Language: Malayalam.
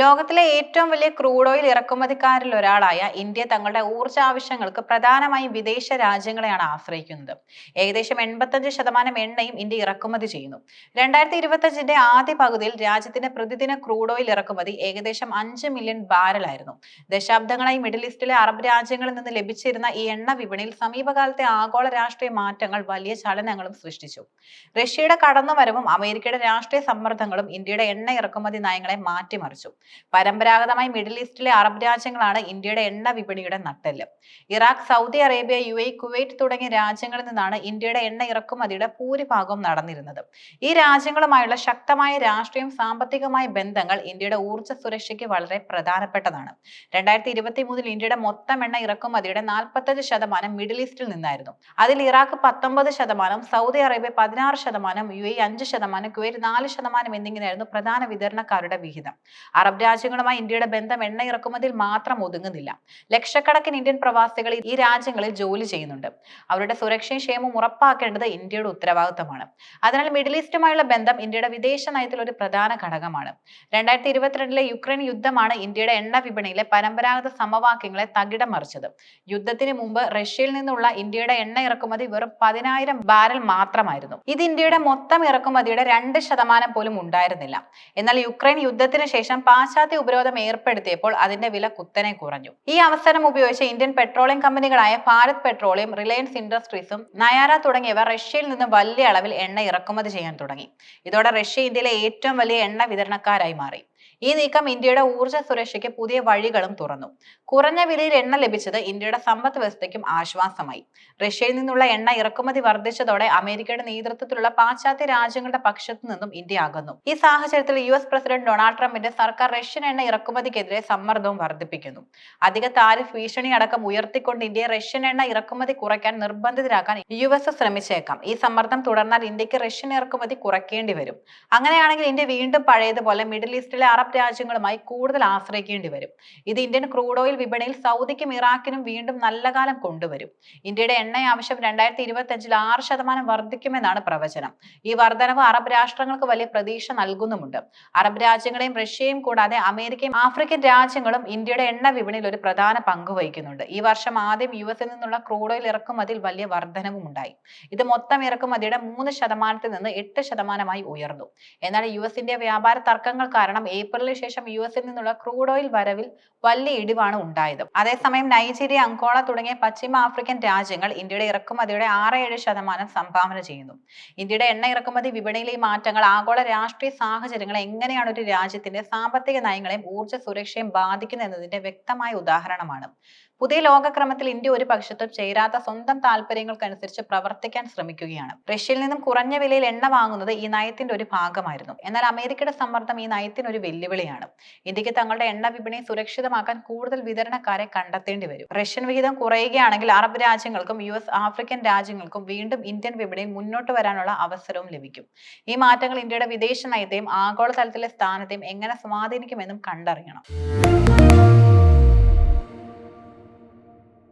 ലോകത്തിലെ ഏറ്റവും വലിയ ക്രൂഡ് ഓയിൽ ഇറക്കുമതിക്കാരിൽ ഒരാളായ ഇന്ത്യ തങ്ങളുടെ ഊർജ ആവശ്യങ്ങൾക്ക് പ്രധാനമായും വിദേശ രാജ്യങ്ങളെയാണ് ആശ്രയിക്കുന്നത്. ഏകദേശം എൺപത്തഞ്ച് ശതമാനം എണ്ണയും ഇന്ത്യ ഇറക്കുമതി ചെയ്യുന്നു. രണ്ടായിരത്തി ഇരുപത്തഞ്ചിന്റെ ആദ്യ പകുതിയിൽ രാജ്യത്തിന്റെ പ്രതിദിന ക്രൂഡ് ഓയിൽ ഇറക്കുമതി ഏകദേശം അഞ്ച് മില്യൺ ബാരലായിരുന്നു. ദശാബ്ദങ്ങളായി മിഡിൽ ഈസ്റ്റിലെ അറബ് രാജ്യങ്ങളിൽ നിന്ന് ലഭിച്ചിരുന്ന ഈ എണ്ണ വിപണിയിൽ സമീപകാലത്തെ ആഗോള രാഷ്ട്രീയ മാറ്റങ്ങൾ വലിയ ചലനങ്ങളും സൃഷ്ടിച്ചു. റഷ്യയുടെ കടന്നുവരവും അമേരിക്കയുടെ രാഷ്ട്രീയ സമ്മർദ്ദങ്ങളും ഇന്ത്യയുടെ എണ്ണ ഇറക്കുമതി നയങ്ങളെ മാറ്റിമറിച്ചു. പരമ്പരാഗതമായി മിഡിൽ ഈസ്റ്റിലെ അറബ് രാജ്യങ്ങളാണ് ഇന്ത്യയുടെ എണ്ണ വിപണിയുടെ നട്ടെല്ല്. ഇറാഖ് സൗദി അറേബ്യ യു കുവൈറ്റ് തുടങ്ങിയ രാജ്യങ്ങളിൽ നിന്നാണ് ഇന്ത്യയുടെ എണ്ണ ഇറക്കുമതിയുടെ ഭൂരിഭാഗവും നടന്നിരുന്നത്. ഈ രാജ്യങ്ങളുമായുള്ള ശക്തമായ രാഷ്ട്രീയം സാമ്പത്തികമായ ബന്ധങ്ങൾ ഇന്ത്യയുടെ ഊർജ സുരക്ഷയ്ക്ക് വളരെ പ്രധാനപ്പെട്ടതാണ്. രണ്ടായിരത്തി ഇരുപത്തി മൂന്നിൽ ഇന്ത്യയുടെ മൊത്തം എണ്ണ ഇറക്കുമതിയുടെ നാൽപ്പത്തഞ്ച് ശതമാനം മിഡിൽ ഈസ്റ്റിൽ നിന്നായിരുന്നു. അതിൽ ഇറാഖ് പത്തൊമ്പത് ശതമാനം സൗദി അറേബ്യ പതിനാറ് ശതമാനം യു എ അഞ്ച് ശതമാനം കുവൈറ്റ് നാല് ശതമാനം എന്നിങ്ങനെയായിരുന്നു പ്രധാന വിതരണക്കാരുടെ വിഹിതം. അറബ് രാജ്യങ്ങളുമായി ഇന്ത്യയുടെ ബന്ധം എണ്ണ ഇറക്കുമതിയിൽ മാത്രം ഒതുങ്ങുന്നില്ല. ലക്ഷക്കണക്കിന് ഇന്ത്യൻ പ്രവാസികൾ ഈ രാജ്യങ്ങളിൽ ജോലി ചെയ്യുന്നുണ്ട്. അവരുടെ സുരക്ഷയും ക്ഷേമവും ഉറപ്പാക്കേണ്ടത് ഇന്ത്യയുടെ ഉത്തരവാദിത്തമാണ്. അതിനാൽ മിഡിൽ ഈസ്റ്റുമായുള്ള ബന്ധം ഇന്ത്യയുടെ വിദേശ നയത്തിൽ ഒരു പ്രധാന ഘടകമാണ്. രണ്ടായിരത്തി ഇരുപത്തിരണ്ടിലെ യുക്രൈൻ യുദ്ധമാണ് ഇന്ത്യയുടെ എണ്ണ വിപണിയിലെ പരമ്പരാഗത സമവാക്യങ്ങളെ തകിടം മറിച്ചത്. യുദ്ധത്തിന് മുമ്പ് റഷ്യയിൽ നിന്നുള്ള ഇന്ത്യയുടെ എണ്ണ ഇറക്കുമതി വെറും പതിനായിരം ബാരൽ മാത്രമായിരുന്നു. ഇത് ഇന്ത്യയുടെ മൊത്തം ഇറക്കുമതിയുടെ രണ്ട് ശതമാനം പോലും ഉണ്ടായിരുന്നില്ല. എന്നാൽ യുക്രൈൻ യുദ്ധത്തിന് ശേഷം പാശ്ചാത്യ ഉപരോധം ഏർപ്പെടുത്തിയപ്പോൾ അതിന്റെ വില കുത്തനെ കുറഞ്ഞു. ഈ അവസരം ഉപയോഗിച്ച് ഇന്ത്യൻ പെട്രോളിയം കമ്പനികളായ ഭാരത് പെട്രോളിയം റിലയൻസ് ഇൻഡസ്ട്രീസും നയാര തുടങ്ങിയവ റഷ്യയിൽ നിന്ന് വലിയ അളവിൽ എണ്ണ ഇറക്കുമതി ചെയ്യാൻ തുടങ്ങി. ഇതോടെ റഷ്യ ഇന്ത്യയിലെ ഏറ്റവും വലിയ എണ്ണ വിതരണക്കാരായി മാറി. ഈ നീക്കം ഇന്ത്യയുടെ ഊർജ സുരക്ഷയ്ക്ക് പുതിയ വഴികളും തുറന്നു. കുറഞ്ഞ വിലയിൽ എണ്ണ ലഭിച്ചത് ഇന്ത്യയുടെ സമ്പദ് വ്യവസ്ഥയ്ക്കും ആശ്വാസമായി. റഷ്യയിൽ നിന്നുള്ള എണ്ണ ഇറക്കുമതി വർദ്ധിച്ചതോടെ അമേരിക്കയുടെ നേതൃത്വത്തിലുള്ള പാശ്ചാത്യ രാജ്യങ്ങളുടെ പക്ഷത്തു നിന്നും ഇന്ത്യ അകന്നു. ഈ സാഹചര്യത്തിൽ യു എസ് പ്രസിഡന്റ് ഡൊണാൾഡ് ട്രംപിന്റെ സർക്കാർ റഷ്യൻ എണ്ണ ഇറക്കുമതിക്കെതിരെ സമ്മർദ്ദവും വർദ്ധിപ്പിക്കുന്നു. അധിക താരിഫ് ഭീഷണി അടക്കം ഉയർത്തിക്കൊണ്ട് ഇന്ത്യയെ റഷ്യൻ എണ്ണ ഇറക്കുമതി കുറയ്ക്കാൻ നിർബന്ധിതരാക്കാൻ യു എസ് ശ്രമിച്ചേക്കാം. ഈ സമ്മർദ്ദം തുടർന്നാൽ ഇന്ത്യയ്ക്ക് റഷ്യൻ ഇറക്കുമതി കുറയ്ക്കേണ്ടി വരും. അങ്ങനെയാണെങ്കിൽ ഇന്ത്യ വീണ്ടും പഴയതുപോലെ മിഡിൽ ഈസ്റ്റിലെ അറബ് രാജ്യങ്ങളുമായി കൂടുതൽ ആശ്രയിക്കേണ്ടി വരും. ഇത് ഇന്ത്യൻ ക്രൂഡ് ഓയിൽ വിപണിയിൽ സൗദിക്കും ഇറാഖിനും വീണ്ടും നല്ല കാലം കൊണ്ടുവരും. ഇന്ത്യയുടെ എണ്ണ ആവശ്യം രണ്ടായിരത്തി ഇരുപത്തി അഞ്ചിൽ ആറ് ശതമാനം വർദ്ധിക്കുമെന്നാണ് പ്രവചനം. ഈ വർധനവ് അറബ് രാഷ്ട്രങ്ങൾക്ക് വലിയ പ്രതീക്ഷ നൽകുന്നുമുണ്ട്. അറബ് രാജ്യങ്ങളെയും റഷ്യയും കൂടാതെ അമേരിക്കയും ആഫ്രിക്കൻ രാജ്യങ്ങളും ഇന്ത്യയുടെ എണ്ണ വിപണിയിൽ ഒരു പ്രധാന പങ്ക് വഹിക്കുന്നുണ്ട്. ഈ വർഷം ആദ്യം യു എസിൽ നിന്നുള്ള ക്രൂഡ് ഓയിൽ ഇറക്കുമതിൽ വലിയ വർധനവും ഉണ്ടായി. ഇത് മൊത്തം ഇറക്കുമതിയുടെ മൂന്ന് ശതമാനത്തിൽ നിന്ന് എട്ട് ശതമാനമായി ഉയർന്നു. എന്നാൽ യു എസിന്റെ വ്യാപാര തർക്കങ്ങൾ കാരണം ഏപ്രിലിന് ശേഷം യു എസിൽ നിന്നുള്ള ക്രൂഡ് ഓയിൽ വരവിൽ വലിയ ഇടിവാണ് ഉണ്ടായത്. അതേസമയം നൈജീരിയ അങ്കോള തുടങ്ങിയ പശ്ചിമ ആഫ്രിക്കൻ രാജ്യങ്ങൾ ഇന്ത്യയുടെ ഇറക്കുമതിയുടെ ആറ് ഏഴ് ശതമാനം സംഭാവന ചെയ്യുന്നു. ഇന്ത്യയുടെ എണ്ണ ഇറക്കുമതി വിപണിയിലെ ഈ മാറ്റങ്ങൾ ആഗോള രാഷ്ട്രീയ സാഹചര്യങ്ങൾ എങ്ങനെയാണ് ഒരു രാജ്യത്തിന്റെ സാമ്പത്തിക നയങ്ങളെയും ഊർജ സുരക്ഷയും ബാധിക്കുന്നത് എന്നതിന്റെ വ്യക്തമായ ഉദാഹരണമാണ്. പുതിയ ലോകക്രമത്തിൽ ഇന്ത്യ ഒരു പക്ഷത്തും ചേരാത്ത സ്വന്തം താല്പര്യങ്ങൾക്കനുസരിച്ച് പ്രവർത്തിക്കാൻ ശ്രമിക്കുകയാണ്. റഷ്യയിൽ നിന്നും കുറഞ്ഞ വിലയിൽ എണ്ണ വാങ്ങുന്നത് ഈ നയത്തിന്റെ ഒരു ഭാഗമായിരുന്നു. എന്നാൽ അമേരിക്കയുടെ സമ്മർദ്ദം ഈ നയത്തിന് ഒരു വെല്ലുവിളിയാണ്. ഇന്ത്യയ്ക്ക് തങ്ങളുടെ എണ്ണ വിപണി സുരക്ഷിതമാക്കാൻ കൂടുതൽ വിതരണക്കാരെ കണ്ടെത്തേണ്ടി വരും. റഷ്യൻ വിഹിതം കുറയുകയാണെങ്കിൽ അറബ് രാജ്യങ്ങൾക്കും യു എസ് ആഫ്രിക്കൻ രാജ്യങ്ങൾക്കും വീണ്ടും ഇന്ത്യൻ വിപണിയിൽ മുന്നോട്ട് വരാനുള്ള അവസരവും ലഭിക്കും. ഈ മാറ്റങ്ങൾ ഇന്ത്യയുടെ വിദേശ നയത്തെയും ആഗോളതലത്തിലെ സ്ഥാനത്തെയും എങ്ങനെ സ്വാധീനിക്കുമെന്നും കണ്ടറിയണം.